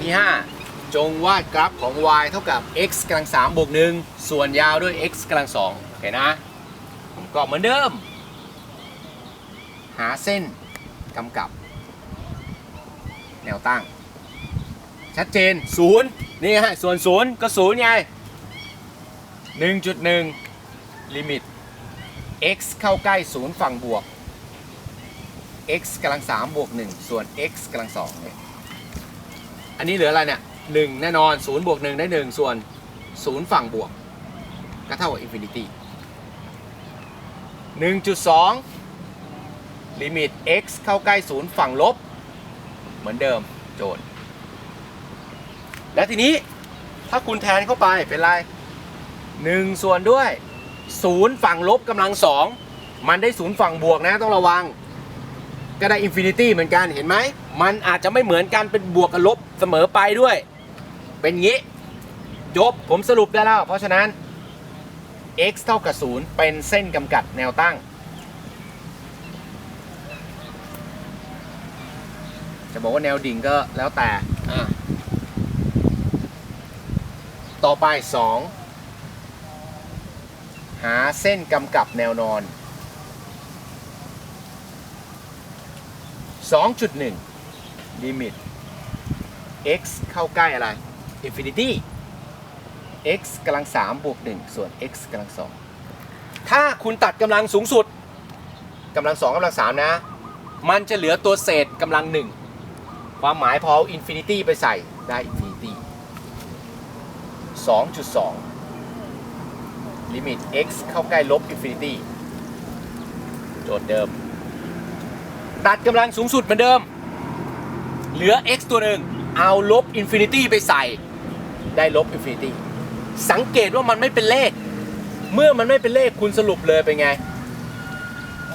อย่างที่ 5 จงวาดกราฟของ y เท่ากับ x กำลัง3บวก1ส่วนยาวด้วย x กำลัง2โอเคนะก็เหมือนเดิม หาเส้นกำกับ แนวตั้ง ชัดเจน 0 นี่ฮะ ส่วน 0 ก็ 0 ไง 1.1 ลิมิต x เข้าใกล้ 0 ฝั่งบวก x กำลัง3บวก 1 ส่วน x กำลัง2เนี่ย อันนี้เหลืออะไรเนี่ย1แน่นอน0บวก1ได้1ส่วน0ฝั่งบวก ก็เท่ากับอินฟินิตี้1.2ลิมิต x เข้าใกล้0ฝั่งลบ เหมือนเดิมโจทย์ และทีนี้ถ้าคุณแทนเข้าไปเป็นไร1ส่วนด้วย0ฝั่งลบกำลัง2มันได้0ฝั่งบวกนะต้องระวัง ก็ได้อินฟินิตี้เหมือนกันเห็นไหม มันอาจจะไม่เหมือนกันเป็นบวกกับลบเสมอไปด้วย เป็นงี้ จบผมสรุปได้แล้ว เพราะฉะนั้น x เท่ากับ 0 เป็นเส้นกำกัดแนวตั้ง จะบอกว่าแนวดิ่งก็แล้วแต่อะต่อไป 2 หาเส้นกำกับแนวนอน 2.1ลิมิต x เข้าใกล้อะไร infinity x กำลัง3บวก1ส่วน x กำลัง2ถ้าคุณตัดกำลังสูงสุดกำลัง2กำลัง3นะ มันจะเหลือตัวเศษกำลัง 1 ความหมายพอเอา infinity ไปใส่ได้ infinity 2.2 ลิมิต x เข้าใกล้ลบ infinity โจทย์เดิม ตัดกำลังสูงสุดเหมือนเดิม เหลือ x ตัวหนึ่งเอาลบ infinity ไปใส่ ได้ลบ infinity สังเกตว่ามันไม่เป็นเลข เมื่อมันไม่เป็นเลขคุณสรุปเลยเป็นไง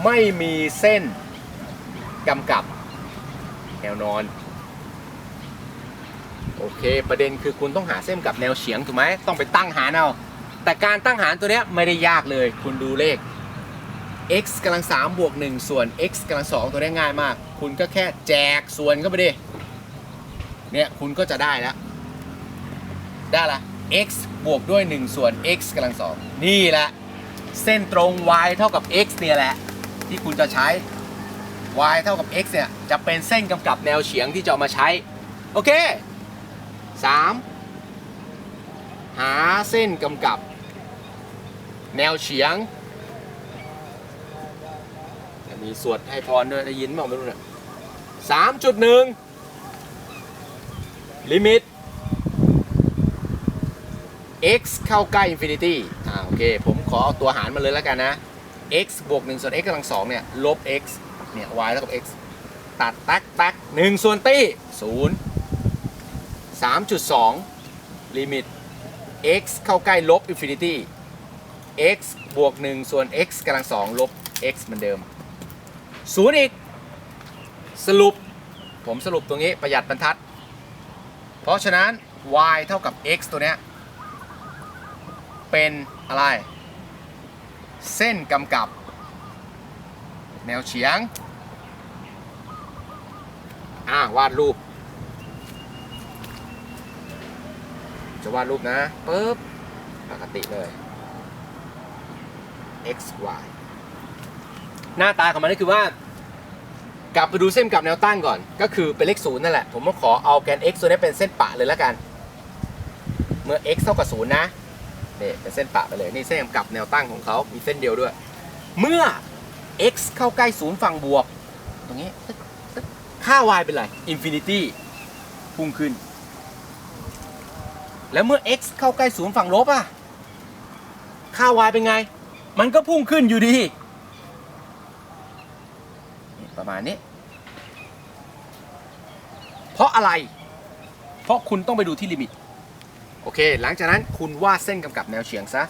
ไม่มีเส้นกำกับแนวนอน โอเค ประเด็นคือคุณต้องหาเส้นกับแนวเฉียงถูกไหมต้องไปตั้งหารเอาแต่การตั้งหารตัวเนี้ยไม่ได้ยากเลย คุณดูเลข x กำลัง3บวก1ส่วน x กำลัง2ตัวเนี้ง่ายมาก คุณก็แค่แจกส่วนเข้าไปดิ เนี่ยคุณก็จะได้แล้ว ได้ละ x บวกด้วย 1 ส่วน x กำลัง2นี่แหละ เส้นตรง y เท่ากับ x เนี่ยแหละ ที่คุณจะใช้ y เท่ากับ x เนี่ยจะเป็นเส้นกำกับแนวเฉียงที่จะเอามาใช้ โอเค 3. หาเส้นกำกับ แนวเฉียง มีสวดให้พรด้วยได้ยินเปล่าไม่รู้เนี่ยสามจุดหนึ่งลิมิต x เข้าใกล้ infinity อ่าโอเค ผมขอเอาตัวหารมาเลยแล้วกันนะ x บวก1ส่วน x กำลัง2เนี่ย ลบ x เนี่ย y เท่ากับ x ตัดตักตัก1ส่วนตี้0 3.2 ลิมิต x เข้าใกล้ลบ infinity x บวก1ส่วน x กำลัง2ลบ x เหมือนเดิม ศูนย์อีก สรุป ผมสรุปตรงนี้ประหยัดบรรทัด เพราะฉะนั้น y เท่ากับ x ตัวเนี้ย เป็นอะไร เส้นกำกับ แนวเฉียง อ่าวาดรูป จะวาดรูปนะปึ๊บปกติเลย x y หน้าตาของมันก็คือว่า กลับไปดูเส้นกับแนวตั้งก่อน ก็คือเป็นเลขศูนย์นั่นแหละ ผมก็ขอเอาแกน x ตัวนี้เป็นเส้นปะเลยแล้วกัน เมื่อ x เท่ากับศูนย์นะนี่เป็นเส้นปะไปเลยนี่เส้นกับแนวตั้งของเขามีเส้นเดียวด้วย เมื่อ x เข้าใกล้ศูนย์ฝั่งบวก ตรงนี้ค่า y เป็นไรอินฟินิตี้พุ่งขึ้น แล้วเมื่อ x เข้าใกล้ศูนย์ฝั่งลบอะค่า y เป็นไง มันก็พุ่งขึ้นอยู่ดี ประมาณนี้ เพราะอะไร เพราะคุณต้องไปดูที่ลิมิต โอเค หลังจากนั้นคุณวาดเส้นกำกับแนวเฉียงซะ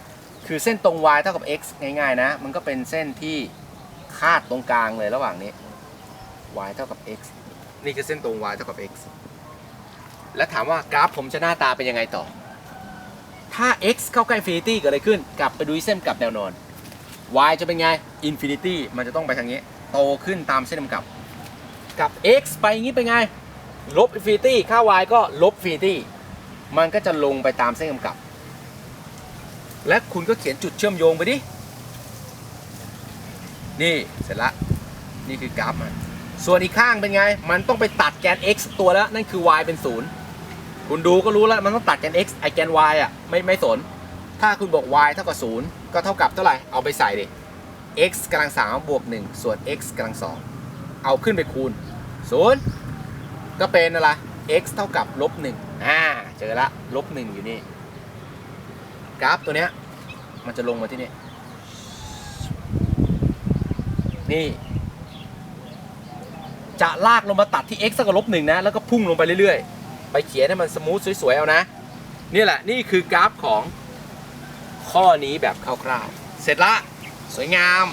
คือเส้นตรง y เท่ากับ x ง่ายๆนะ มันก็เป็นเส้นที่คาดตรงกลางเลยระหว่างนี้ y เท่ากับ x นี่คือเส้นตรง y เท่ากับ x แล้วถามว่ากราฟผมจะหน้าตาเป็นยังไงต่อ ถ้า x เข้าใกล้ infinity เกิดอะไรขึ้น กลับไปดูเส้นกำกับแนวนอน y จะเป็นไง infinity มันจะต้องไปทางนี้ โตขึ้นตามเส้นกำกับ กับ x ไปอย่างนี้เป็นไง ลบอินฟินิตี้ค่า y ก็ลบอินฟินิตี้มันก็จะลงไปตามเส้นกำกับ และคุณก็เขียนจุดเชื่อมโยงไปดิ นี่เสร็จละ นี่คือกราฟมัน ส่วนอีกข้างเป็นไง มันต้องไปตัดแกน x ตัวแล้ว นั่นคือ y เป็นศูนย์คุณดูก็รู้แล้ว มันต้องตัดแกน x ไอแกน y อะ ไม่ไม่สน ถ้าคุณบอก y เท่ากับศูนย์ก็เท่ากับเท่าไหร่ เอาไปใส่ดิ x กำลังสามบวกหนึ่งส่วน x กำลังสองเอาขึ้นไปคูณศูนย์ก็เป็นอะไร x เท่ากับลบหนึ่งอ่า เจอละลบหนึ่งอยู่นี่ กราฟตัวเนี้ย มันจะลงมาที่นี่ นี่ จะลากลงมาตัดที่ x เท่ากับลบหนึ่งนะ แล้วก็พุ่งลงไปเรื่อยๆ ไปเขียนให้มันสมูทสวยๆ เอานะ นี่แหละ นี่คือกราฟของ ข้อนี้แบบคร่าวๆ เสร็จละ สวยงาม